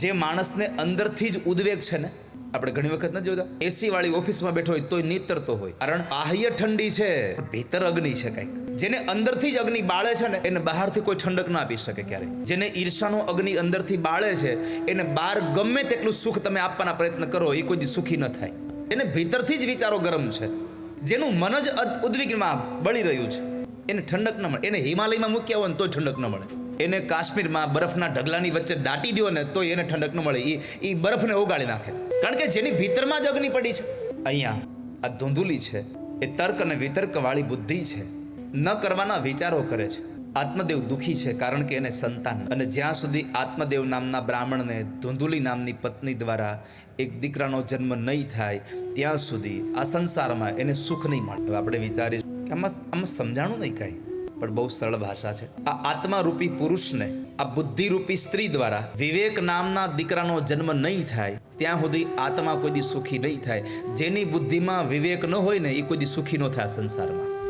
જે માણસને અંદરથી જ ઉદ્વેગ છે ને, આપણે ઘણી વખત નથી જોતા. એસી વાળી ઓફિસમાં બેઠો હોય તોય નીતરતો હોય. કારણ બાહ્ય ઠંડી છે ભીતર અગ્નિ છે કંઈક. જેને અંદરથી જ અગ્નિ બાળે છે ને, એને બહારથી કોઈ ઠંડક ના આપી શકે ક્યારે જેને ઈર્ષાનો અગ્નિ અંદરથી બાળે છે, એને બહાર ગમે તેટલું સુખ તમે આપવાના પ્રયત્ન કરો, એ કોઈ સુખી ન થાય. એને ભીતરથી જ વિચારો ગરમ છે. જેનું મન જ ઉદ્વિગ્નમાં બળી રહ્યું છે. એને ઠંડક ન મળે. એને હિમાલયમાં મૂક્યા હોય ને તોય ઠંડક ન મળે. એને કાશ્મીરમાં બરફના ઢગલાની વચ્ચે દાટી દો ને તો એને ઠંડક ન મળે. એ એ બરફને ઓગાળી નાખે. કારણ કે જેની ભીતરમાં જ અગ્નિ પડી છે. અહીંયા આ ધૂંધુલી છે. એ તર્ક અને વિતર્કવાળી બુદ્ધિ છે. ન કરવાના વિચારો કરે છે. આત્મદેવ દુઃખી છે કારણ કે એને સંતાન. અને જ્યાં સુધી આત્મદેવ નામના બ્રાહ્મણને ધૂંધુલી નામની પત્ની દ્વારા એક દીકરાનો જન્મ નહીં થાય, ત્યાં સુધી આ સંસારમાં એને સુખ નહીં મળે. આપણે વિચારીએ કે આમાં આમાં સમજાણું નહીં કાંઈ? પણ બહુ સરળ ભાષા છે. આ આત્મારૂપી પુરુષને, આ બુદ્ધિરૂપી સ્ત્રી દ્વારા વિવેક નામના દીકરાનો જન્મ નહીં થાય, ત્યાં સુધી આત્મા કોઈ દી સુખી નહીં થાય. જેની બુદ્ધિમાં વિવેક ન હોય ને, એ કોઈ દી સુખી ન થાય સંસારમાં.